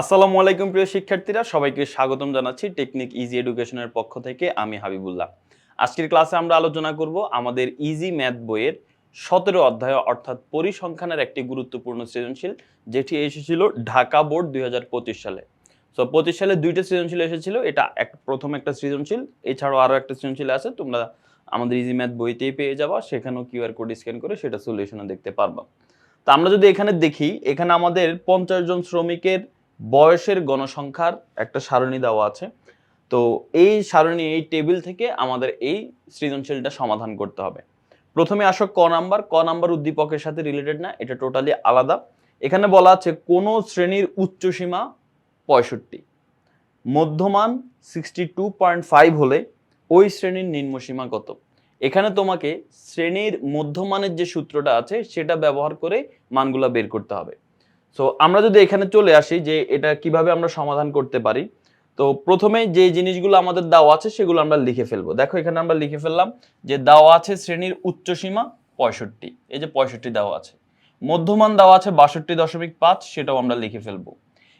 আসসালামু আলাইকুম প্রিয় শিক্ষার্থীরা, সবাইকে স্বাগতম জানাচ্ছি টেকনিক ইজি এডুকেশনের পক্ষ থেকে আমি হাবিবুল্লাহ। আজকের ক্লাসে আমরা আলোচনা করব আমাদের ইজি ম্যাথ বইয়ের সতেরো অধ্যায় অর্থাৎ পরিসংখ্যানের একটি গুরুত্বপূর্ণ সৃজনশীল, যেটি এসেছিল ঢাকা বোর্ড দুই হাজার পঁচিশ সালে। সো পঁচিশ সালে দুইটা সৃজনশীল এসেছিল, এটা এক, প্রথম একটা সৃজনশীল, এছাড়াও আরও একটা সৃজনশীল আছে, তোমরা আমাদের ইজি ম্যাথ বইতেই পেয়ে যাবা, সেখানেও কিউআর কোড স্ক্যান করে সেটা সলিউশনে দেখতে পারবা। তো আমরা যদি এখানে দেখি, এখানে আমাদের পঞ্চাশ জন শ্রমিকের বয়সের গণসংখ্যার একটা সারণী দেওয়া আছে। তো এই সারণী, এই টেবিল থেকে আমাদের এই সৃজনশীলটা সমাধান করতে হবে। প্রথমে আসো ক নাম্বার। ক নাম্বার উদ্দীপকের সাথে রিলেটেড না, এটা টোটালি আলাদা। এখানে বলা আছে কোন শ্রেণির উচ্চসীমা পঁয়ষট্টি। মধ্যমান সিক্সটি টু পয়েন্ট ফাইভ হলে ওই শ্রেণির নিম্নসীমা কত? এখানে তোমাকে শ্রেণির মধ্যমানের যে সূত্রটা আছে, সেটা ব্যবহার করে মানগুলা বের করতে হবে। সো আমরা যদি এখানে চলে আসি যে এটা কীভাবে আমরা সমাধান করতে পারি, তো প্রথমে যে জিনিসগুলো আমাদের দাও আছে সেগুলো আমরা লিখে ফেলব। দেখো, এখানে আমরা লিখে ফেললাম যে দাও আছে শ্রেণির উচ্চসীমা পঁয়ষট্টি। এই যে পঁয়ষট্টি দাও আছে। মধ্যমান দেওয়া আছে বাষট্টি দশমিক পাঁচ, সেটাও আমরা লিখে ফেলব।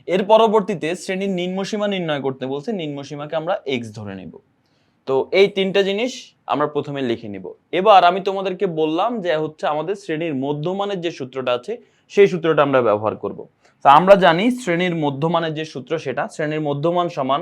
এর পরবর্তীতে শ্রেণির নিম্নসীমা নির্ণয় করতে বলছে নিম্নসীমাকে আমরা এক্স ধরে নেব। তো এই তিনটা জিনিস আমরা প্রথমে লিখে নিব। এবার আমি তোমাদেরকে বললাম যে হচ্ছে আমাদের শ্রেণির মধ্যমানের যে সূত্রটা আছে সেই সূত্রটা আমরা ব্যবহার করব। তা আমরা জানি শ্রেণির মধ্যমানের যে সূত্র সেটা, শ্রেণির মধ্যমান সমান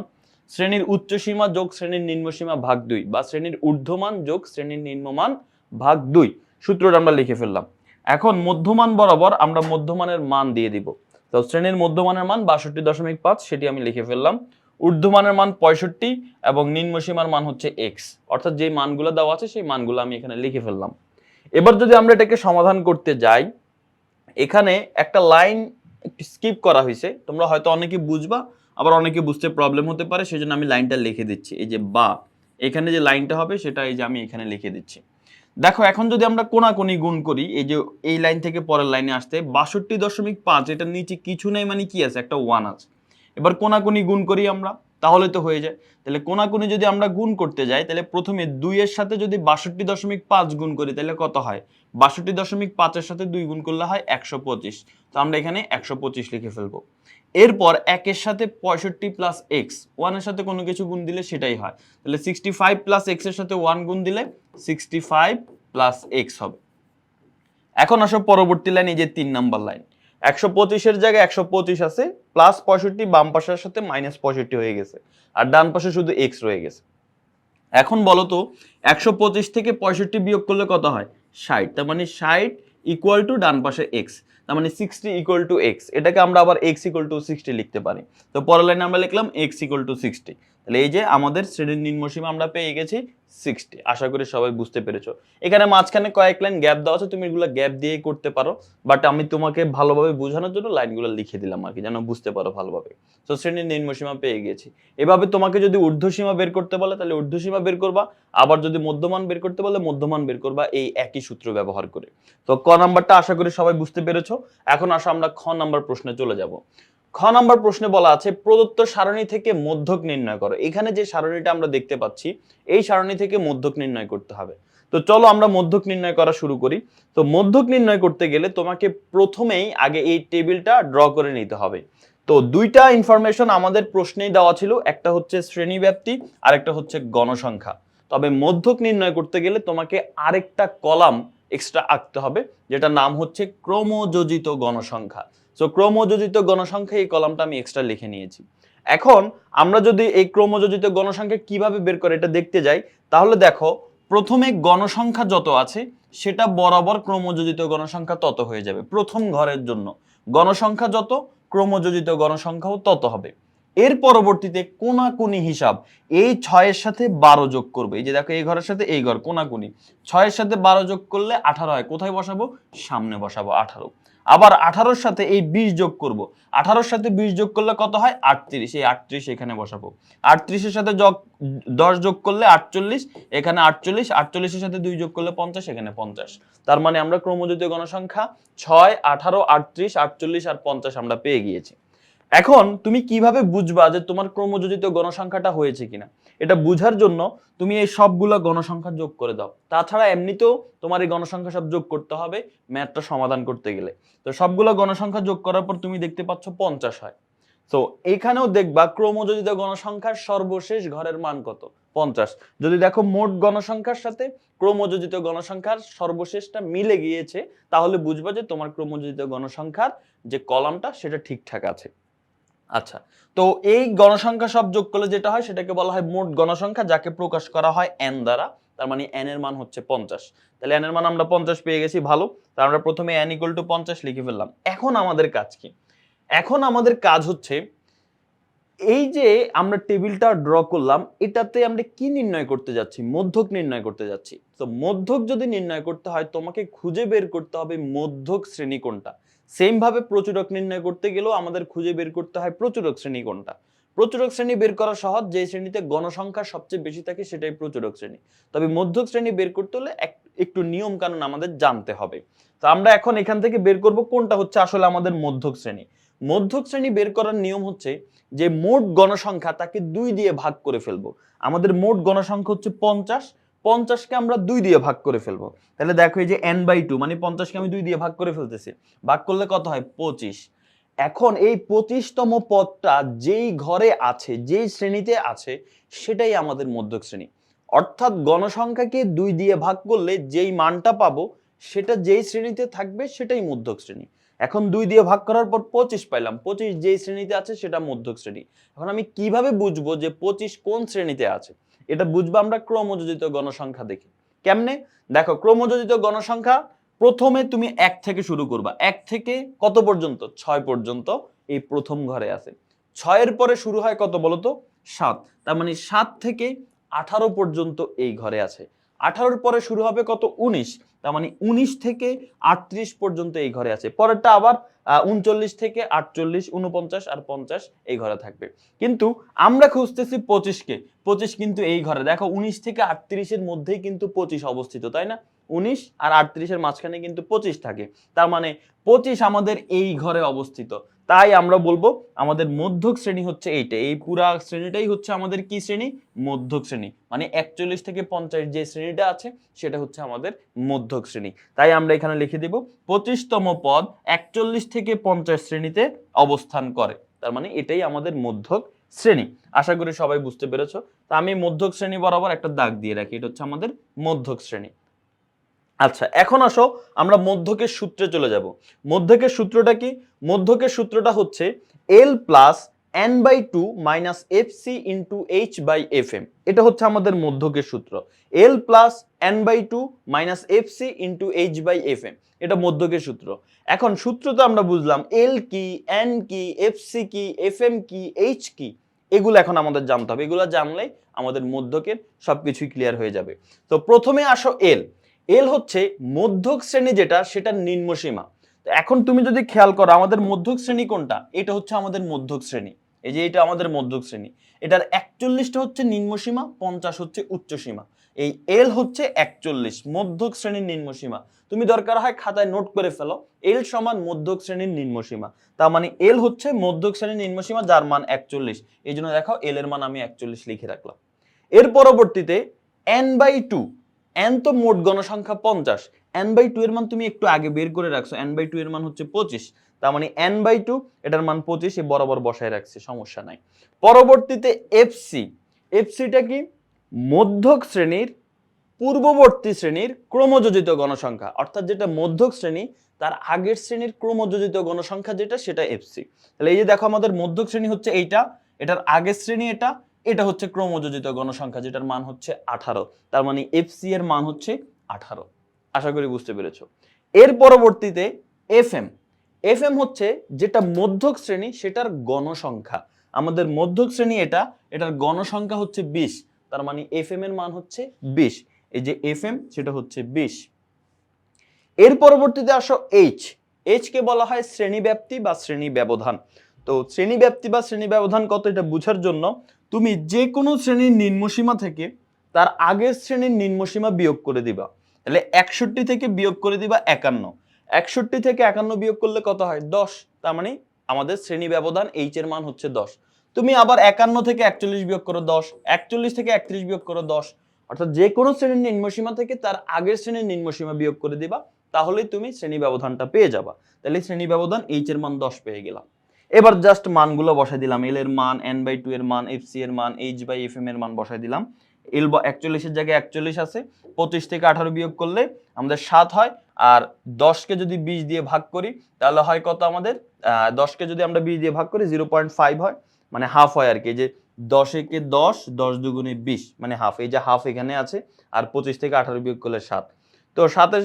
শ্রেণির উচ্চসীমা যোগ শ্রেণির নিম্নসীমা ভাগ দুই বা শ্রেণির ঊর্ধ্বমান যোগ শ্রেণির নিম্নমান ভাগ দুই। সূত্রটা আমরা লিখে ফেললাম। এখন মধ্যমান বরাবর আমরা মধ্যমানের মান দিয়ে দিব। তো শ্রেণির মধ্যমানের মান বাষট্টি দশমিক পাঁচ, সেটি আমি লিখে ফেললাম। ঊর্ধ্বমানের মান পঁয়ষট্টি এবং নিম্নসীমার মান হচ্ছে এক্স অর্থাৎ যে মানগুলো দেওয়া আছে, সেই মানগুলো আমি এখানে লিখে ফেললাম। এবার যদি আমরা এটাকে সমাধান করতে যাই এখানে একটা লাইন স্কিপ করা হয়েছে। তোমরা হয়তো অনেকে বুঝবা, আবার অনেকে বুঝতে প্রবলেম হতে পারে সেই আমি লাইনটা লিখে দিচ্ছি। এই যে বা, এখানে যে লাইনটা হবে, সেটা এই যে আমি এখানে লিখে দিচ্ছি। দেখো, এখন যদি আমরা কোনাকুনি গুণ করি, এই যে এই লাইন থেকে পরের লাইনে আসতে, বাষট্টি দশমিক পাঁচ, এটার নিচে কিছু নেই মানে কি আছে? একটা ওয়ান আছে। এবার কোনাকুনি গুণ করি আমরা। তাহলে তো হয়ে যায়। তাহলে কোনাকুনি যদি আমরা গুণ করতে যাই, তাহলে প্রথমে দুইয়ের সাথে যদি বাষট্টি দশমিক পাঁচ গুণ করি, তাহলে কত হয়? বাষট্টি দশমিক পাঁচের সাথে দুই গুণ করলে হয় একশো পঁচিশ। তো আমরা এখানে একশো পঁচিশ লিখে ফেলব। এরপর একের সাথে পঁয়ষট্টি প্লাস এক্স, ওয়ানের সাথে কোনো কিছু গুণ দিলে সেটাই হয়। তাহলে সিক্সটি ফাইভ প্লাস এক্সের সাথে ওয়ান গুণ দিলে সিক্সটি ফাইভ প্লাস এক্স হবে। এখন আসো পরবর্তী লাইন এই যে তিন নাম্বার লাইন। একশো পঁচিশের জায়গায় একশো পঁচিশ আছে প্লাস পঁয়ষট্টি, বাম পাশের সাথে মাইনাস পঁয়ষট্টি হয়ে গেছে, আর ডান পাশে শুধু এক্স রয়ে গেছে। এখন বলো তো, একশো পঁচিশ থেকে পঁয়ষট্টি বিয়োগ করলে কত হয়? ষাট, তার মানে ষাট ইকুয়াল টু ডান পাশে এক্স তার মানে সিক্সটি ইকুয়াল টু এক্স এটাকে আমরা আবার এক্স ইকুয়াল টু সিক্সটি লিখতে পারি। তো পরের লাইনে আমরা লিখলাম এক্স ইকুয়াল টু সিক্সটি তাহলে এই যে আমাদের শ্রেণির নিম্নসীমা আমরা পেয়ে গেছি সিক্সটি আশা করি সবাই বুঝতে পেরেছ। এখানে মাঝখানে কয়েক লাইন গ্যাপ দেওয়া আছে, তুমি এগুলো গ্যাপ দিয়ে করতে পারো। বাট আমি তোমাকে ভালোভাবে বোঝানোর জন্য লাইনগুলো লিখে দিলাম আর কি, যেন বুঝতে পারো ভালোভাবে। তো শ্রেণির নিম্নসীমা পেয়ে গেছি। এভাবে তোমাকে যদি ঊর্ধ্বসীমা বের করতে বলে, তাহলে ঊর্ধ্বসীমা বের করবা। আবার যদি মধ্যমান বের করতে বলে, মধ্যমান বের করবা এই একই সূত্র ব্যবহার করে। তো ক নাম্বারটা আশা করি সবাই বুঝতে পেরেছ। এখন আসো আমরা খ নাম্বার প্রশ্নে চলে যাব। খ নাম্বার প্রশ্নে বলা আছে, প্রদত্ত সারণী থেকে মধ্যক নির্ণয় করো। এখানে যে সারণীটা আমরা দেখতে পাচ্ছি, এই সারণী থেকে মধ্যক নির্ণয় করতে হবে। তো চলো আমরা মধ্যক নির্ণয় করা শুরু করি। তো মধ্যক নির্ণয় করতে গেলে তোমাকে প্রথমেই আগে এই টেবিলটা ড্র করে নিতে হবে। তো দুইটা ইনফরমেশন আমাদের প্রশ্নেই দেওয়া ছিল, একটা হচ্ছে শ্রেণি ব্যাপ্তি আর একটা হচ্ছে গণসংখ্যা। তবে মধ্যক নির্ণয় করতে গেলে তোমাকে আরেকটা কলাম এক্সট্রা আঁকতে হবে যেটা নাম হচ্ছে ক্রমযোজিত গণসংখ্যা। সো ক্রমযোজিত গণসংখ্যা এই কলামটা আমি এক্সট্রা লিখে নিয়েছি। এখন আমরা যদি এই ক্রমযোজিত গণসংখ্যা কীভাবে বের করে এটা দেখতে যাই, তাহলে দেখো, প্রথমে গণসংখ্যা যত আছে, সেটা বরাবর ক্রমযোজিত গণসংখ্যা তত হয়ে যাবে, প্রথম ঘরের জন্য। গণসংখ্যা যত, ক্রমযোজিত গণসংখ্যাও তত হবে। এর পরবর্তীতে কোনাকুনি হিসাব, এই ছয়ের সাথে বারো যোগ করবে। এই যে দেখো, এই ঘরের সাথে এই ঘর, কোনাকুনি। ছয়ের সাথে বারো যোগ করলে আঠারো হয়। কোথায় বসাবো? সামনে বসাবো, আঠারো। আবার আঠারোর সাথে এই বিশ যোগ করব। আঠারোর সাথে বিশ যোগ করলে কত হয়? আটত্রিশ। এই আটত্রিশ এখানে বসাবো। আটত্রিশের সাথে যোগ, দশ যোগ করলে আটচল্লিশ, এখানে আটচল্লিশ। আটচল্লিশের সাথে দুই যোগ করলে পঞ্চাশ, এখানে পঞ্চাশ। তার মানে আমরা ক্রমযুতীয় গণসংখ্যা, ছয়, আঠারো, আটত্রিশ, আটচল্লিশ আর পঞ্চাশ আমরা পেয়ে গিয়েছি। এখন তুমি কীভাবে বুঝবা যে তোমার ক্রমযোজিত গণসংখ্যাটা হয়েছে কিনা? এটা বুঝার জন্য তুমি এই সবগুলো গণসংখ্যা যোগ করে দাও। তাছাড়া এমনিতেও তোমার এই গণসংখ্যা সব যোগ করতে হবে ম্যাথটা সমাধান করতে গেলে। তো সবগুলো গণসংখ্যা যোগ করার পর তুমি দেখতে পাচ্ছ পঞ্চাশ হয়। তো এখানেও দেখবা ক্রমযোজিত গণসংখ্যার সর্বশেষ ঘরের মান কত? পঞ্চাশ। যদি দেখো মোট গণসংখ্যার সাথে ক্রমযোজিত গণসংখ্যার সর্বশেষটা মিলে গিয়েছে, তাহলে বুঝবা যে তোমার ক্রমযোজিত গণসংখ্যার যে কলামটা, সেটা ঠিকঠাক আছে। আচ্ছা তো এই গণসংখ্যা সব যোগ করলে যেটা হয়, সেটাকে বলা হয় মোট গণসংখ্যা, যাকে প্রকাশ করা হয় এন দ্বারা, তার মানে এন এর মান হচ্ছে পঞ্চাশ। তাহলে এন এর মান আমরা পঞ্চাশ পেয়ে গেছি, ভালো। তার আমরা প্রথমে এন ইকুয়াল টু পঞ্চাশ লিখে ফেললাম। এখন আমাদের কাজ কি? এখন আমাদের কাজ হচ্ছে, এই যে আমরা টেবিলটা ড্র করলাম, এটাতে আমরা কি নির্ণয় করতে যাচ্ছি? মধ্যক নির্ণয় করতে যাচ্ছি। তো মধ্যক যদি নির্ণয় করতে হয়, তোমাকে খুঁজে বের করতে হবে মধ্যক শ্রেণি কোনটা? সেম ভাবে প্রচুরক নির্ণয় করতে গেলেও আমাদের খুঁজে বের করতে হয় প্রচুরক শ্রেণি কোনটা। প্রচুরক শ্রেণি বের করা সহজ যে শ্রেণীতে গণসংখ্যা সবচেয়ে বেশি থাকে সেটাই প্রচুরক শ্রেণি। তবে মধ্যক শ্রেণি বের করতে হলে এক- একটু নিয়ম কানুন আমাদের জানতে হবে। তো আমরা এখন এখান থেকে বের করব কোনটা হচ্ছে আসলে আমাদের মধ্যক শ্রেণি। মধ্যক শ্রেণি বের করার নিয়ম হচ্ছে যে মোট গণসংখ্যা তাকে দুই দিয়ে ভাগ করে ফেলব। আমাদের মোট গণসংখ্যা হচ্ছে পঞ্চাশ পঞ্চাশকে আমরা দুই দিয়ে ভাগ করে ফেলব। তাহলে দেখো এই যে এন বাই টু মানে পঞ্চাশকে আমি দুই দিয়ে ভাগ করে ফেলতেছি। ভাগ করলে কত হয়? পঁচিশ। এখন এই পঁচিশতম পদটা যেই ঘরে আছে, যেই শ্রেণীতে আছে, সেটাই আমাদের মধ্যক শ্রেণি। অর্থাৎ গণসংখ্যাকে দুই দিয়ে ভাগ করলে যেই মানটা পাবো, সেটা যেই শ্রেণীতে থাকবে, সেটাই মধ্যক শ্রেণি। এখন দুই দিয়ে ভাগ করার পর পঁচিশ পাইলাম। পঁচিশ যেই শ্রেণীতে আছে, সেটা মধ্যক শ্রেণি। এখন আমি কীভাবে বুঝব যে পঁচিশ কোন শ্রেণীতে আছে? এটা বুঝব আমরা ক্রমযোজিত গণসংখ্যা দেখি। কেমনে? দেখো, ক্রমযোজিত গণসংখ্যা প্রথমে তুমি এক থেকে শুরু করবা। এক থেকে কত পর্যন্ত? ছয় পর্যন্ত এই প্রথম ঘরে আছে। ছয়ের পরে শুরু হয় কত বলতো? সাত। তার মানে সাত থেকে আঠারো পর্যন্ত এই ঘরে আছে। আঠারোর পরে শুরু হবে কত? উনিশ। তার মানে উনিশ থেকে আটত্রিশ পর্যন্ত এই ঘরে আছে। পরেরটা আবার উনচল্লিশ থেকে আটচল্লিশ উনপঞ্চাশ আর পঞ্চাশ এই ঘরে থাকবে। কিন্তু আমরা খুঁজতেছি পঁচিশকে। পঁচিশ কিন্তু এই ঘরে। দেখো, উনিশ থেকে আটত্রিশের মধ্যেই কিন্তু পঁচিশ অবস্থিত, তাই না? উনিশ আর আটত্রিশের মাঝখানে কিন্তু পঁচিশ থাকে। তার মানে পঁচিশ আমাদের এই ঘরে অবস্থিত। তাই আমরা বলব আমাদের মধ্যক শ্রেণি হচ্ছে এইটা। এই পুরা শ্রেণীটাই হচ্ছে আমাদের কি শ্রেণি? মধ্যক শ্রেণি। মানে একচল্লিশ থেকে পঞ্চাশ যে শ্রেণীটা আছে, সেটা হচ্ছে আমাদের মধ্যক শ্রেণি। তাই আমরা এখানে লিখে দিব, পঁচিশতম পদ একচল্লিশ থেকে পঞ্চাশ শ্রেণীতে অবস্থান করে। তার মানে এটাই আমাদের মধ্যক শ্রেণি। আশা করি সবাই বুঝতে পেরেছ। তা আমি মধ্যক শ্রেণি বরাবর একটা দাগ দিয়ে রাখি, এটা হচ্ছে আমাদের মধ্যক শ্রেণি। আচ্ছা এখন আসো, আমরা মধ্যকের সূত্রে চলে যাব। মধ্যকের সূত্রটা কি? মধ্যকের সূত্রটা হচ্ছে L plus N by two minus F C into H by F M এটা হচ্ছে আমাদের মধ্যকের সূত্র। L plus N by two minus F C into H by F M এটা মধ্যকের সূত্র। এখন সূত্র তো আমরা বুঝলাম এল কি এন কি এফ সি কি এফ এম কি এইচ কি, এগুলো এখন আমাদের জানতে হবে। এগুলো জানলেই আমাদের মধ্যকের সবকিছুই ক্লিয়ার হয়ে যাবে। তো প্রথমে আসো এল এল হচ্ছে মধ্যক শ্রেণি যেটা সেটা নিম্নসীমা তো এখন তুমি যদি খেয়াল করো, আমাদের মধ্যক শ্রেণি কোনটা? এটা হচ্ছে আমাদের মধ্যক শ্রেণি। এই যে এটা আমাদের মধ্যক শ্রেণি। এটার একচল্লিশটা হচ্ছে নিম্নসীমা পঞ্চাশ হচ্ছে উচ্চসীমা এই এল হচ্ছে একচল্লিশ, মধ্যক শ্রেণির নিম্নসীমা তুমি দরকার হয় খাতায় নোট করে ফেলো এল সমান মধ্যক শ্রেণির নিম্নসীমা তার মানে এল হচ্ছে মধ্যক শ্রেণির নিম্নসীমা যার মান একচল্লিশ। এই জন্য দেখো এল এর মান আমি একচল্লিশ লিখে রাখলাম। এর পরবর্তীতে এন বাই টু এন তো মোট গণসংখ্যা পঞ্চাশ। এন বাই টু এর মান তুমি একটু আগে বের করে রাখছো। এন বাই টু এর মান হচ্ছে পঁচিশ। তার মানে এন বাই টু এটার মান পঁচিশ, এ বরাবর বসায় রাখছে, সমস্যা নাই। পরবর্তীতে এফসি এফসিটা কি? মধ্যক শ্রেণির, পূর্ববর্তী শ্রেণির ক্রমযোজিত গণসংখ্যা। অর্থাৎ যেটা মধ্যক শ্রেণি, তার আগের শ্রেণির ক্রমযোজিত গণসংখ্যা যেটা, সেটা এফসি তাহলে এই যে দেখো আমাদের মধ্যক শ্রেণি হচ্ছে এইটা, এটার আগের শ্রেণি এটা এটা হচ্ছে ক্রমযোজিত গণসংখ্যা, যেটার মান হচ্ছে আঠারো। তার মানে এফসি এর মান হচ্ছে আঠারো। আশা করি বুঝতে পেরেছ। এর পরবর্তীতে এফ এম এফ এম হচ্ছে যেটা মধ্যক শ্রেণি, সেটার গণসংখ্যা। আমাদের মধ্যক শ্রেণি এটা, এটার গণসংখ্যা হচ্ছে বিশ। তার মানে এফ এম এর মান হচ্ছে বিশ। এই যে এফ এম সেটা হচ্ছে বিশ। এর পরবর্তীতে আসো এইচ এইচ কে বলা হয় শ্রেণি ব্যাপ্তি বা শ্রেণি ব্যবধান তো শ্রেণি ব্যাপ্তি বা শ্রেণি ব্যবধান কত এটা বোঝার জন্য তুমি যে কোনো শ্রেণির নিম্নসীমা থেকে তার আগের শ্রেণির নিম্নসীমা বিয়োগ করে দিবা। তাহলে একষট্টি থেকে বিয়োগ করে দিবা একান্ন। একষট্টি থেকে একান্ন বিয়োগ করলে কত হয়? দশ। তার মানে আমাদের শ্রেণি ব্যবধান এইচ এর মান হচ্ছে দশ। তুমি আবার একান্ন থেকে একচল্লিশ বিয়োগ করো দশ। একচল্লিশ থেকে একত্রিশ বিয়োগ করো দশ। অর্থাৎ যে কোনো শ্রেণির নিম্নসীমা থেকে তার আগের শ্রেণির নিম্নসীমা বিয়োগ করে দিবা, তাহলেই তুমি শ্রেণি ব্যবধানটা পেয়ে যাবা। তাহলে শ্রেণি ব্যবধান এইচ এর মান দশ পেয়ে গেলাম। এবার জাস্ট মানগুলো বসাই দিলাম। এল এর মান এন বাই টু এর মান এফ সি এর মান এইচ বাই এফ এম এর মান বসাই দিলাম। এল একচল্লিশের জায়গায় একচল্লিশ আছে। পঁচিশ থেকে আঠারো বিয়োগ করলে আমাদের সাত হয়। আর দশকে যদি বিশ দিয়ে ভাগ করি, তাহলে হয় কত আমাদের? দশকে যদি আমরা বিশ দিয়ে ভাগ করি জিরো পয়েন্ট ফাইভ হয়। মানে হাফ হয় আর কি। যে দশেকে দশ দশ দুগুণে বিশ মানে হাফ এই যে হাফ এখানে আছে। আর পঁচিশ থেকে আঠারো বিয়োগ করলে সাত। তো সাথে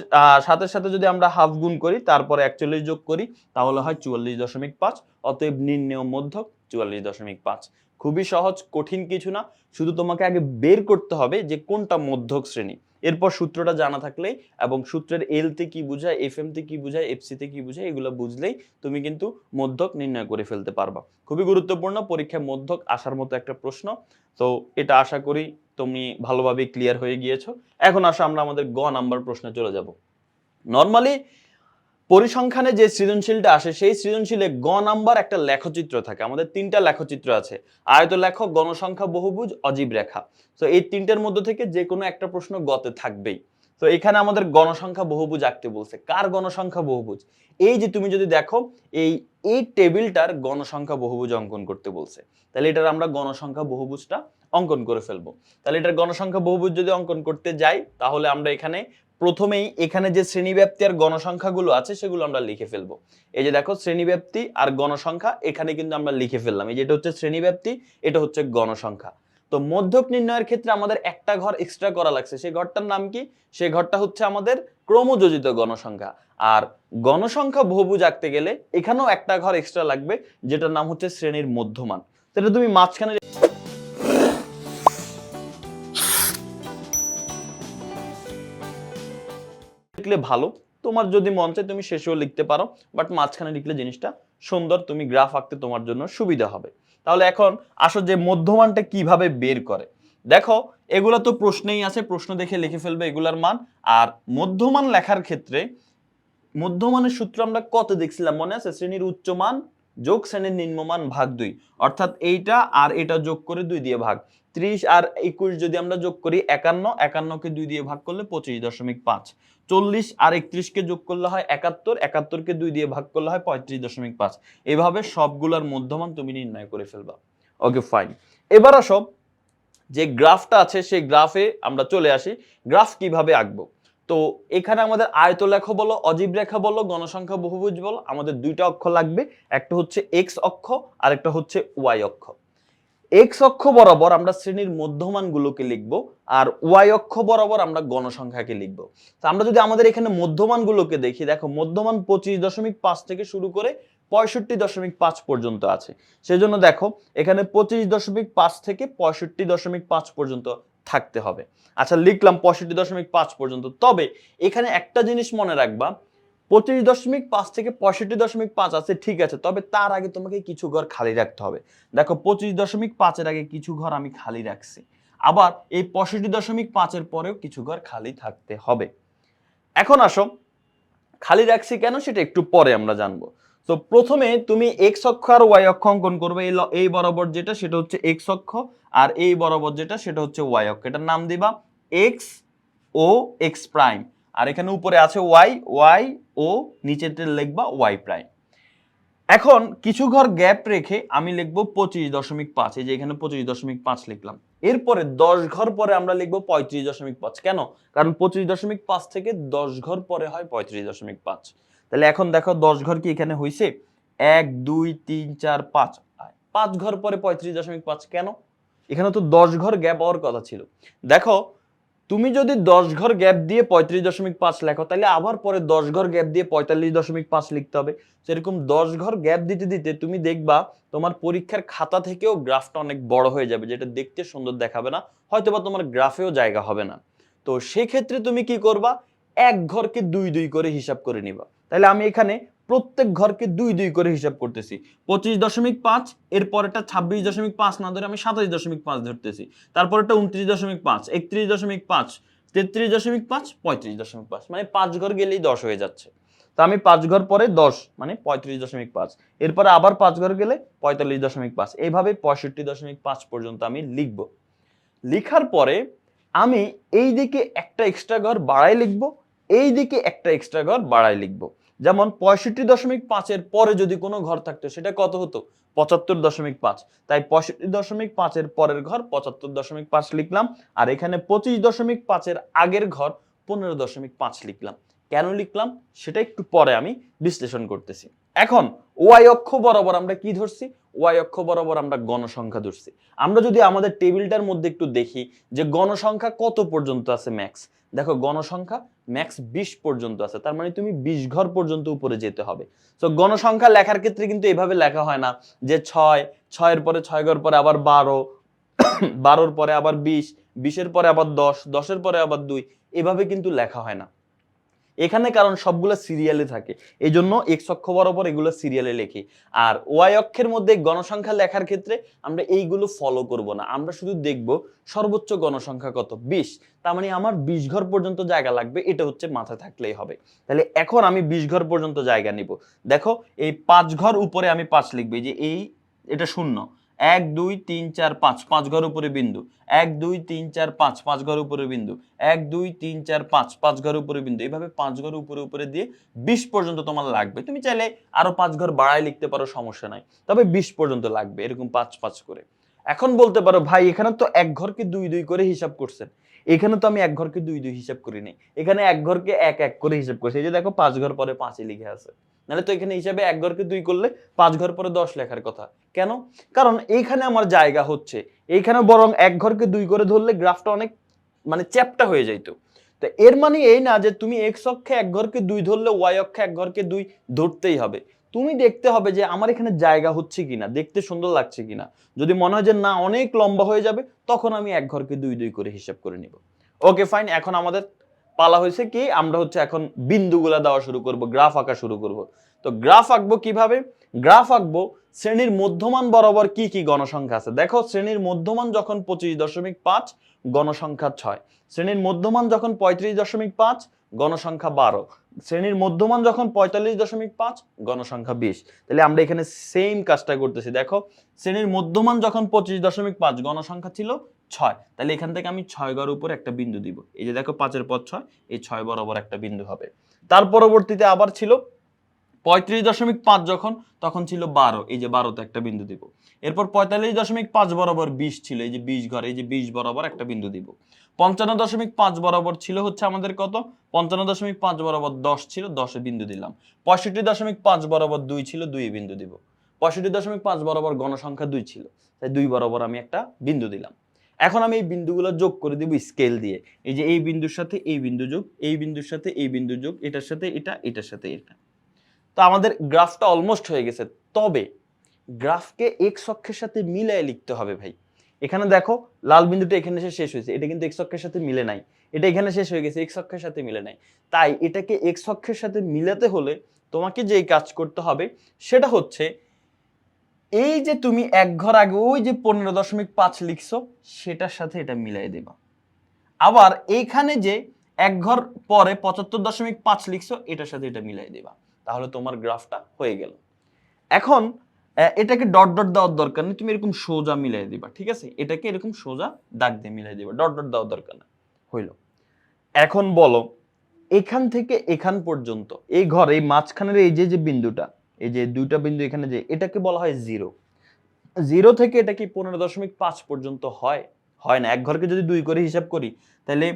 সাতের সাথে যদি আমরা হাফ গুণ করি, তারপরে একচল্লিশ যোগ করি, তাহলে হয় চুয়াল্লিশ দশমিক পাঁচ, অতএব নির্ণেয় মধ্যক চুয়াল্লিশ দশমিক পাঁচ। খুবই সহজ, কঠিন কিছু না, শুধু তোমাকে আগে বের করতে হবে যে কোনটা মধ্যক শ্রেণি। এরপর সূত্রটা জানা থাকলেই এবং সূত্রের এল তে কি বোঝায় এফ এম তে কি বোঝায় এফসি তে কি বোঝায়, এগুলো বুঝলেই তুমি কিন্তু মধ্যক নির্ণয় করে ফেলতে পারবা। খুবই গুরুত্বপূর্ণ, পরীক্ষায় মধ্যক আসার মতো একটা প্রশ্ন। তো এটা আশা করি তুমি ভালোভাবে ক্লিয়ার হয়ে গিয়েছো। এখন আসো, আমরা আমাদের গ নাম্বার প্রশ্নে চলে যাব। নর্মালি পরিসংখ্যানে যে সৃজনশীলটা আসে, সেই সৃজনশীলে গ নাম্বার একটা লেখচিত্র থাকে। আমাদের তিনটা লেখচিত্র আছে। আয়ত লেখক গণসংখ্যা, বহুভুজ, অজীব রেখা। তো এই তিনটার মধ্যে থেকে যে কোনো একটা প্রশ্ন গতে থাকবেই। তো এখানে আমাদের গণসংখ্যা, বহুভুজ আঁকতে বলছে। কার গণসংখ্যা, বহুভুজ? এই যে তুমি যদি দেখো, এই এই টেবিলটার গণসংখ্যা, বহুভুজ অঙ্কন করতে বলছে। তাহলে এটার আমরা গণসংখ্যা, বহুভুজটা অঙ্কন করে ফেলব। তাহলে এটার গণসংখ্যা বহুভুজ যদি অঙ্কন করতে যাই, তাহলে আমরা এখানে প্রথমেই এখানে যে শ্রেণীব্যাপ্তি আর গণসংখ্যাগুলো আছে, সেগুলো আমরা লিখে ফেলব। এই যে দেখো, শ্রেণীব্যাপ্তি আর গণসংখ্যা, এখানে কিন্তু আমরা লিখে ফেললাম। এই যে এটা হচ্ছে শ্রেণীব্যাপ্তি, এটা হচ্ছে গণসংখ্যা। তো মধ্যক নির্ণয়ের ক্ষেত্রে আমাদের একটা ঘর এক্সট্রা করা লাগছে। সেই ঘরটার নাম কি? সেই ঘরটা হচ্ছে আমাদের ক্রমযোজিত গণসংখ্যা। আর গণসংখ্যা বহুভুজ আঁকতে গেলে এখানেও একটা ঘর এক্সট্রা লাগবে, যেটার নাম হচ্ছে শ্রেণির মধ্যমান। সেটা তুমি মাঝখানে লিখলে ভালো। তোমার যদি মন চায় তুমি শেষেও লিখতে পারো বাট মাঝখানে লিখলে জিনিসটা সুন্দর, তুমি গ্রাফ আঁকতে তোমার জন্য সুবিধা হবে। তাহলে এখন আসো যে মধ্যমানটা কীভাবে বের করে। দেখো, এগুলো তো প্রশ্নেই আছে, প্রশ্ন দেখে লিখে ফেলবে এগুলার মান। আর মধ্যমান লেখার ক্ষেত্রে মধ্যমানের সূত্র আমরা কত দেখছিলাম, মনে আছে? শ্রেণির উচ্চমান যোগ শ্রেণির নিম্নমান ভাগ দুই। অর্থাৎ এইটা আর এটা যোগ করে দুই দিয়ে ভাগ। ত্রিশ আর একুশ যদি আমরা যোগ করি একান্ন, একান্নকে দুই দিয়ে ভাগ করলে পঁচিশ দশমিক পাঁচ। চল্লিশ আর একত্রিশকে যোগ করলে হয় একাত্তর একাত্তরকে দুই দিয়ে ভাগ করলে হয় পঁয়ত্রিশ দশমিক পাঁচ। এভাবে সবগুলোর মধ্যমান তুমি নির্ণয় করে ফেলবা। ওকে ফাইন এবার আসো, যে গ্রাফটা আছে সেই গ্রাফে আমরা চলে আসি। গ্রাফ কীভাবে আঁকবো? তো এখানে আমাদের আয়তলেখ বলো, অজীব রেখা বলো, গণসংখ্যা বহুভুজ বলো, আমাদের দুইটা অক্ষ লাগবে। একটা হচ্ছে এক্স অক্ষ আর একটা হচ্ছে ওয়াই অক্ষ। এক্স অক্ষ বরাবর আমরা শ্রেণির মধ্যমানগুলোকে লিখব আর ওয়াই অক্ষ বরাবর আমরা গণসংখ্যাকে লিখব। তো আমরা যদি আমাদের এখানে মধ্যমানগুলোকে দেখি, দেখো মধ্যমান পঁচিশ দশমিক পাঁচ থেকে শুরু করে পঁয়ষট্টি দশমিক পাঁচ পর্যন্ত আছে। সেজন্য দেখো এখানে পঁচিশ দশমিক পাঁচ থেকে পঁয়ষট্টি দশমিক পাঁচ পর্যন্ত থাকতে হবে। আচ্ছা লিখলাম পঁয়ষট্টি দশমিক পাঁচ পর্যন্ত। তবে এখানে একটা জিনিস মনে রাখবা পঁচিশ দশমিক পাঁচ থেকে পঁয়ষট্টি দশমিক পাঁচ আছে, ঠিক আছে। তবে তার আগে তোমাকে কিছু ঘর খালি রাখতে হবে। দেখো, পঁচিশ দশমিক পাঁচের আগে কিছু ঘর আমি খালি রাখছি। আবার এই পঁয়ষট্টি দশমিক পাঁচের পরেও কিছু ঘর খালি থাকতে হবে। এখন আসো, খালি রাখছি কেন সেটা একটু পরে আমরা জানব। তো প্রথমে তুমি এক্স অক্ষ আর ওয়াই অক্ষ অঙ্কন করবে, এই বরাবর যেটা, সেটা হচ্ছে এক্স অক্ষ, আর এই বরাবর যেটা, সেটা হচ্ছে ওয়াই অক্ষ। এটার নাম দিবা এক্স ও এক্স প্রাইম আর এখানে উপরে আছে ওয়াই ওয়াই ও নিচেতে লিখবা ওয়াই প্রাইম এখন কিছু ঘর গ্যাপ রেখে আমি লিখব পঁচিশ দশমিক পাঁচ, এই যে এখানে পঁচিশ দশমিক পাঁচ লিখলাম। এরপরে দশ ঘর পরে আমরা লিখব পঁয়ত্রিশ দশমিক পাঁচ। কেন? কারণ পঁচিশ দশমিক পাঁচ থেকে দশ ঘর পরে হয় পঁয়ত্রিশ দশমিক পাঁচ। তাহলে এখন দেখো দশ ঘর কি এখানে হয়েছে এক, দুই, তিন, চার, পাঁচ। পাঁচ ঘর পরে পঁয়ত্রিশ দশমিক পাঁচ কেন? এখানে তো দশ ঘর গ্যাপ হওয়ার কথা ছিল। দেখো তুমি যদি দশ ঘর গ্যাপ দিয়ে পঁয়ত্রিশ দশমিক পাঁচ লেখো তাহলে আবার পরে দশ ঘর গ্যাপ দিয়ে পঁয়তাল্লিশ দশমিক পাঁচ লিখতে হবে। সেরকম দশ ঘর গ্যাপ দিতে দিতে তুমি দেখবা তোমার পরীক্ষার খাতা থেকেও গ্রাফটা অনেক বড় হয়ে যাবে, যেটা দেখতে সুন্দর দেখাবে না, হয়তোবা তোমার গ্রাফেও জায়গা হবে না। তো সেক্ষেত্রে তুমি কি করবা? এক ঘরকে দুই দুই করে হিসাব করে নিবা। তাহলে আমি এখানে প্রত্যেক ঘরকে দুই দুই করে হিসাব করতেছি। পঁচিশ দশমিক পাঁচ এর পরেরটা ছাব্বিশ দশমিক পাঁচ, না ধরে আমি সাতাশ দশমিক পাঁচ ধরতেছি। তারপরেরটা উনত্রিশ দশমিক পাঁচ, একত্রিশ দশমিক পাঁচ, তেত্রিশ দশমিক পাঁচ, পঁয়ত্রিশ দশমিক পাঁচ। মানে পাঁচ ঘর গেলেই দশ হয়ে যাচ্ছে। তা আমি পাঁচ ঘর পরে দশ মানে পঁয়ত্রিশ দশমিক পাঁচ। এরপরে আবার পাঁচ ঘর গেলে পঁয়তাল্লিশ দশমিক পাঁচ। এইভাবে পঁয়ষট্টি দশমিক পাঁচ পর্যন্ত আমি লিখব। লিখার পরে আমি এই দিকে একটা এক্সট্রা ঘর বাড়াই লিখব এই দিকে একটা এক্সট্রা ঘর বাড়াই লিখব। যেমন পঁয়ষট্টি দশমিক পাঁচের পরে যদি কোনো ঘর থাকতো, সেটা কত হতো? পঁচাত্তর দশমিক পাঁচ। তাই পঁয়ষট্টি দশমিক পাঁচের পরের ঘর পঁচাত্তর দশমিক পাঁচ লিখলাম, আর এখানে পঁচিশ দশমিক পাঁচের আগের ঘর পনেরো দশমিক পাঁচ লিখলাম। কেন লিখলাম? সেটা একটু পরে আমি বিশ্লেষণ করতেছি। এখন, ওয়াই অক্ষ বরাবর আমরা কি ধরছি? ওয়াই অক্ষ বরাবর আমরা গণসংখ্যা ধরছি। আমরা যদি আমাদের টেবিলটার মধ্যে একটু দেখি যে গণসংখ্যা কত পর্যন্ত আছে ম্যাক্স দেখো গণসংখ্যা ম্যাক্স বিশ পর্যন্ত আছে, তার মানে তুমি বিশ ঘর পর্যন্ত উপরে যেতে হবে। তো গণসংখ্যা লেখার ক্ষেত্রে কিন্তু এভাবে লেখা হয় না যে ছয়, ছয়ের পরে ছয় ঘর পরে আবার বারো, বারোর পরে আবার বিশ, বিশের পরে আবার দশ, দশের পরে আবার দুই, এভাবে কিন্তু লেখা হয় না। এখানে কারণ সবগুলো সিরিয়ালে থাকে। এই জন্য এক্স অক্ষ বরাবর এগুলো সিরিয়ালে লেখি। আর ওয়াই অক্ষের মধ্যে গণসংখ্যা লেখার ক্ষেত্রে আমরা এইগুলো ফলো করব না। আমরা শুধু দেখব সর্বোচ্চ গণসংখ্যা কত? বিশ। তার মানে আমার বিশ ঘর পর্যন্ত জায়গা লাগবে, এটা হচ্ছে মাথায় থাকলেই হবে। তাহলে এখন আমি বিশ ঘর পর্যন্ত জায়গা নিব। দেখো, এই পাঁচ ঘর উপরে আমি পাঁচ লিখব যে এই, এটা শূন্য। এক, দুই, তিন, চার, পাঁচ পাঁচ ঘর উপরে বিন্দু। এক, দুই, তিন, চার, পাঁচ পাঁচ ঘর উপরে বিন্দু। এক, দুই, তিন, চার, পাঁচ পাঁচ ঘর উপরে বিন্দু। এইভাবে পাঁচ ঘর উপরে উপরে দিয়ে বিশ পর্যন্ত তোমার লাগবে। তুমি চাইলে আরও পাঁচ ঘর বাড়ায় লিখতে পারো, সমস্যা নাই। তবে বিশ পর্যন্ত লাগবে, এরকম পাঁচ পাঁচ করে। এখন বলতে পারো, ভাই, এখানে তো এক ঘরকে দুই দুই করে হিসাব করছেন। এখানে তো আমি এক ঘরকে দুই দুই হিসাব করিনি এখানে এক ঘরকে এক এক করে হিসাব করছি। এই যে দেখো, পাঁচ ঘর পরে পাঁচই লিখে আছে। নাহলে তো এখানে হিসাবে এক ঘরকে দুই করলে পাঁচ ঘর পরে দশ লেখার কথা। কেন? কারণ এইখানে আমার জায়গা হচ্ছে। এইখানে বরং এক ঘরকে দুই করে ধরলে গ্রাফটা অনেক মানে চ্যাপটা হয়ে যাইতো। তো এর মানে এই না যে তুমি এক্স অক্ষে এক ঘরকে দুই ধরলে ওয়াই অক্ষে এক ঘরকে দুই ধরতেই হবে। তুমি দেখতে হবে যে আমার এখানে জায়গা হচ্ছে কিনা, দেখতে সুন্দর লাগছে কিনা। যদি মনে হয় যে না, অনেক লম্বা হয়ে যাবে, তখন আমি এক ঘরকে দুই দুই করে হিসাব করে নিব। ওকে, ফাইন, এখন আমাদের পালা হয়েছে কি? আমরা হচ্ছে এখন বিন্দুগুলা দেওয়া শুরু করব, গ্রাফ আঁকা শুরু করব। তো গ্রাফ আঁকবো কীভাবে? গ্রাফ আঁকবো শ্রেণির মধ্যমান বরাবর কি কি গণসংখ্যা আছে? দেখো, শ্রেণির মধ্যমান যখন পঁচিশ দশমিক পাঁচ, গণসংখ্যা ছয়। শ্রেণির মধ্যমান যখন পঁয়ত্রিশ দশমিক পাঁচ, গণসংখ্যা বারো। শ্রেণির মধ্যমান যখন পঁয়তাল্লিশ দশমিক পাঁচ, গণসংখ্যা বিশ। তাহলে আমরা এখানে সেম কাজটা করতেছি। দেখো, শ্রেণির মধ্যমান যখন পঁচিশ দশমিক পাঁচ, গণসংখ্যা ছিল ছয়। তাহলে এখান থেকে আমি ছয় ঘর উপর একটা বিন্দু দিব। এই যে দেখো পাঁচের পর ছয়, এই ছয় বরাবর একটা বিন্দু হবে। তার পরবর্তীতে আবার ছিল পঁয়ত্রিশ দশমিক পাঁচ যখন, তখন ছিল বারো। এই যে বারোতে একটা বিন্দু দিব। এরপর পঁয়তাল্লিশ দশমিক পাঁচ বরাবর বিশ ছিল। এই যে বিশ ঘর এই যে বিশ বরাবর একটা বিন্দু দিব। পঞ্চান্ন দশমিক পাঁচ বরাবর ছিল হচ্ছে আমাদের কত? পঞ্চান্ন দশমিক পাঁচ বরাবর দশ ছিল, দশে বিন্দু দিলাম। পঁয়ষট্টি দশমিক পাঁচ বরাবর দুই ছিল, দুই বিন্দু দিব। পঁয়ষট্টি দশমিক পাঁচ বরাবর গণসংখ্যা দুই ছিল। তাই দুই বরাবর আমি একটা বিন্দু দিলাম। এখন আমি এই বিন্দুগুলো যোগ করে দিব স্কেল দিয়ে। এই যে এই বিন্দুর সাথে এই বিন্দু যোগ, এই বিন্দুর সাথে এই বিন্দু যোগ, এটার সাথে এটা, এটার সাথে এটা। তো আমাদের গ্রাফটা অলমোস্ট হয়ে গেছে। তবে গ্রাফকে এক্স অক্ষের সাথে মিলায় লিখতে হবে ভাই। এখানে দেখো, লাল বিন্দুটা এখানে এসে শেষ হয়েছে। এটা কিন্তু এক্স অক্ষের সাথে মিলে নাই। এটা এখানে শেষ হয়ে গেছে এক্স অক্ষের সাথে মিলে নাই। তাই এটাকে এক্স অক্ষের সাথে মিলাতে হলে তোমাকে যেই কাজ করতে হবে, সেটা হচ্ছে এই যে তুমি এক ঘর আগে ওই যে পনেরো দশমিক পাঁচ লিখছো, সেটার সাথে এটা মিলাই দেবা। আবার এইখানে যে এক ঘর পরে পঁচাত্তর দশমিক পাঁচ লিখছো, এটার সাথে এটা মিলাই দেবা। তাহলে তোমার গ্রাফটা হয়ে গেল। এখন এটাকে ডট ডট দেওয়ার দরকার নেই, তুমি এরকম সোজা মিলাই দিবা, ঠিক আছে? এটাকে এরকম সোজা দাগ দিয়ে মিলাই দিবা, ডট ডট দেওয়ার দরকার নেই। হইল। এখন বলো, এখান থেকে এখান পর্যন্ত, এই ঘর, এই মাঝখানের এই যে যে বিন্দুটা এই যে দুইটা বিন্দু এখানে যে এটাকে বলা হয় জিরো জিরো থেকে এটা কি পনেরো দশমিক পাঁচ পর্যন্ত হয়? হয় না। এক ঘরকে যদি দুই করে হিসাব করি, তাহলে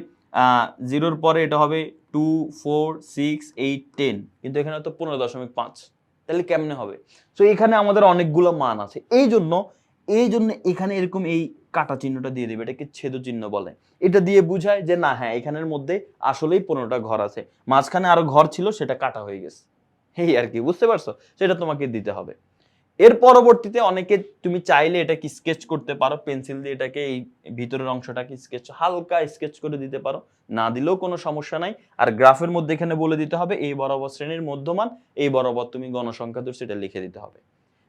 জিরোর পরে এটা হবে two four six eight ten কিন্তু এখানে তো পনেরো দশমিক পাঁচ। তাহলে কেমনে হবে? তো এখানে আমাদের অনেকগুলো মান আছে। এই জন্য এই জন্য এখানে এরকম এই কাটা চিহ্নটা দিয়ে দেবে। এটাকে ছেদ চিহ্ন বলে। এটা দিয়ে বুঝায় যে, না হ্যাঁ এখানের মধ্যে আসলেই পনেরোটা ঘর আছে। মাঝখানে আরও ঘর ছিল, সেটা কাটা হয়ে গেছে। এই আর কি, বুঝতে পারছ? সেটা তোমাকে দিতে হবে। এর পরবর্তীতে অনেকে তুমি চাইলে এটাকে স্কেচ করতে পারো পেন্সিল দিয়ে এটাকে এই ভিতরের অংশটাকে স্কেচ হালকা স্কেচ করে দিতে পারো। না দিলেও কোনো সমস্যা নাই। আর গ্রাফের মধ্যে এখানে বলে দিতে হবে, এই বরাবর শ্রেণির মধ্যমান, এই বরাবর তুমি গণসংখ্যা ধরছো এটা লিখে দিতে হবে।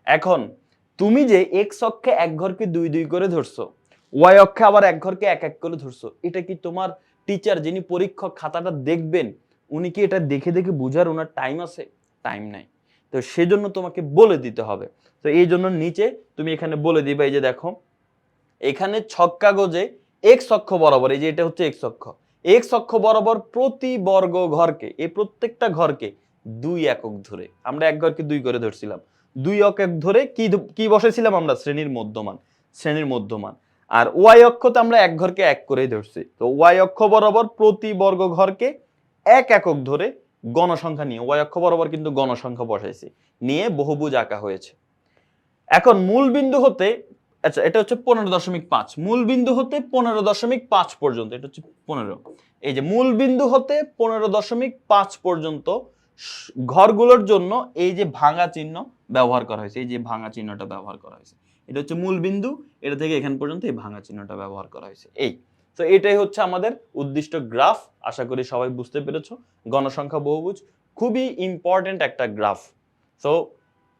এখন, তুমি যে এক্স অক্ষে এক ঘরকে দুই দুই করে ধরছো ওয়াই অক্ষে আবার এক ঘরকে এক এক করে ধরছো, এটা কি তোমার টিচার যিনি পরীক্ষক খাতাটা দেখবেন, উনি কি এটা দেখে দেখে বুঝার ওনার টাইম আছে? টাইম নাই। তো সেজন্য তোমাকে বলে দিতে হবে। তো এই জন্য নিচে তুমি এখানে বলে দিবে, এই যে দেখো, এখানে ছক কাগজে এক্স অক্ষ বরাবর, এই যে এটা হচ্ছে এক্স অক্ষ। এক্স অক্ষ বরাবর প্রতি বর্গ ঘরকে, এই প্রত্যেকটা ঘরকে দুই একক ধরে, আমরা এক ঘরকে দুই করে ধরছিলাম। দুই একক ধরে কি কি বসেছিলাম আমরা? শ্রেণির মধ্যমান শ্রেণির মধ্যমান। আর ওয়াই অক্ষতে আমরা এক ঘরকে এক করেই ধরছি। তো ওয়াই অক্ষ বরাবর প্রতি বর্গ ঘরকে এক একক ধরে গণসংখ্যা নিয়ে ওয়াই অক্ষ বরাবর কিন্তু গণসংখ্যা বসাইছি। নিয়ে বহুভুজ আঁকা হয়েছে। এখন মূল বিন্দু হতে আচ্ছা এটা হচ্ছে পনেরো দশমিক পাঁচ। মূল বিন্দু হতে পনেরো দশমিক পাঁচ পর্যন্ত, এটা হচ্ছে পনেরো। এই যে মূল বিন্দু হতে পনেরো দশমিক পাঁচ পর্যন্ত ঘরগুলোর জন্য এই যে ভাঙা চিহ্ন ব্যবহার করা হয়েছে, এই যে ভাঙা চিহ্নটা ব্যবহার করা হয়েছে। এটা হচ্ছে মূল বিন্দু, এটা থেকে এখান পর্যন্ত এই ভাঙা চিহ্নটা ব্যবহার করা হয়েছে। এই তো এটাই হচ্ছে আমাদের উদ্দিষ্ট গ্রাফ। আশা করি সবাই বুঝতে পেরেছ। গণসংখ্যা বহুভুজ খুবই ইম্পর্ট্যান্ট একটা গ্রাফ। সো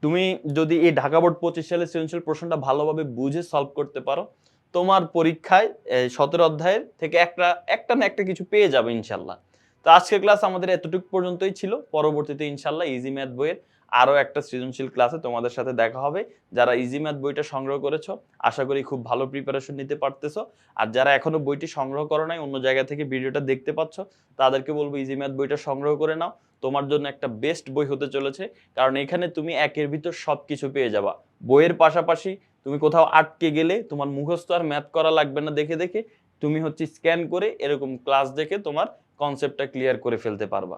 তুমি যদি এই ঢাকা বোর্ড পঁচিশ সালের সৃজনশীল প্রশ্নটা ভালোভাবে বুঝে সলভ করতে পারো, তোমার পরীক্ষায় সতেরো অধ্যায়ের থেকে একটা একটা না একটা কিছু পেয়ে যাবে ইনশাল্লাহ। তো আজকের ক্লাস আমাদের এতটুকু পর্যন্তই ছিল। পরবর্তীতে ইনশাল্লাহ ইজি ম্যাথ বইয়ের আরও একটা সৃজনশীল ক্লাসে তোমাদের সাথে দেখা হবে। যারা ইজি ম্যাথ বইটা সংগ্রহ করেছ, আশা করি খুব ভালো প্রিপারেশন নিতে পারতেছো। আর যারা এখনও বইটি সংগ্রহ করো নাই, অন্য জায়গা থেকে ভিডিওটা দেখতে পাচ্ছ, তাদেরকে বলব ইজি ম্যাথ বইটা সংগ্রহ করে নাও। তোমার জন্য একটা বেস্ট বই হতে চলেছে। কারণ এখানে তুমি একের ভিতর সব কিছু পেয়ে যাবা। বইয়ের পাশাপাশি তুমি কোথাও আটকে গেলে তোমার মুখস্থ আর ম্যাথ করা লাগবে না দেখে দেখে। তুমি হচ্ছে স্ক্যান করে এরকম ক্লাস দেখে তোমার কনসেপ্টটা ক্লিয়ার করে ফেলতে পারবা।